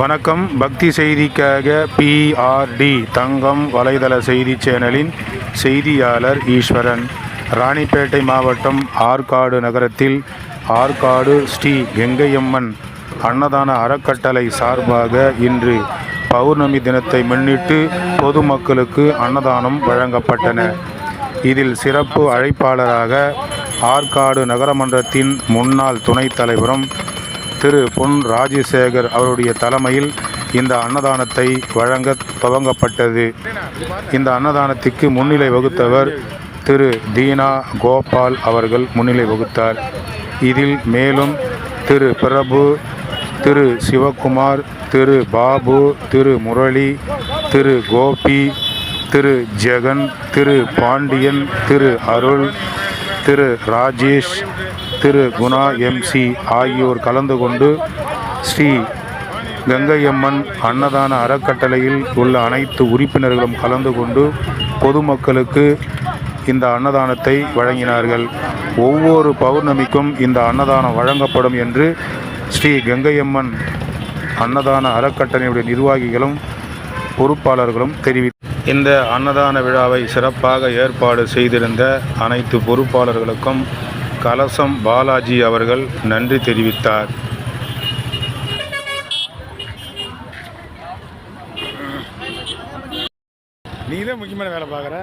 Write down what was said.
வணக்கம். பக்தி செய்திக்காக பிஆர்டி தங்கம் வலைதள செய்தி சேனலின் செய்தியாளர் ஈஸ்வரன். ராணிப்பேட்டை மாவட்டம் ஆற்காடு நகரத்தில் ஆற்காடு ஸ்ரீ கெங்கையம்மன் அன்னதான அறக்கட்டளை சார்பாக இன்று பௌர்ணமி தினத்தை முன்னிட்டு பொதுமக்களுக்கு அன்னதானம் வழங்கப்பட்டன. இதில் சிறப்பு அழைப்பாளராக ஆற்காடு நகரமன்றத்தின் முன்னாள் துணைத் தலைவரும் திரு பொன் ராஜசேகர் அவருடைய தலைமையில் இந்த அன்னதானத்தை வழங்க துவங்கப்பட்டது. இந்த அன்னதானத்திற்கு முன்னிலை வகுத்தவர் திரு தீனா கோபால் அவர்கள் முன்னிலை வகுத்தார். இதில் மேலும் திரு பிரபு திரு சிவகுமார் திரு பாபு திரு முரளி திரு கோபி திரு ஜெகன் திரு பாண்டியன் திரு அருள் திரு ராஜேஷ் திரு குணா எம்சி ஆகியோர் கலந்து கொண்டு ஸ்ரீ கங்கையம்மன் அன்னதான அறக்கட்டளையில் உள்ள அனைத்து உறுப்பினர்களும் கலந்து கொண்டு பொதுமக்களுக்கு இந்த அன்னதானத்தை வழங்கினார்கள். ஒவ்வொரு பௌர்ணமிக்கும் இந்த அன்னதானம் வழங்கப்படும் என்று ஸ்ரீ கங்கையம்மன் அன்னதான அறக்கட்டளையுடைய நிர்வாகிகளும் பொறுப்பாளர்களும் தெரிவி இந்த அன்னதான விழாவை சிறப்பாக ஏற்பாடு செய்திருந்த அனைத்து பொறுப்பாளர்களுக்கும் கலசம் பாலாஜி அவர்கள் நன்றி தெரிவித்தார். நீ தான் முக்கியமான வேலை பார்க்குற?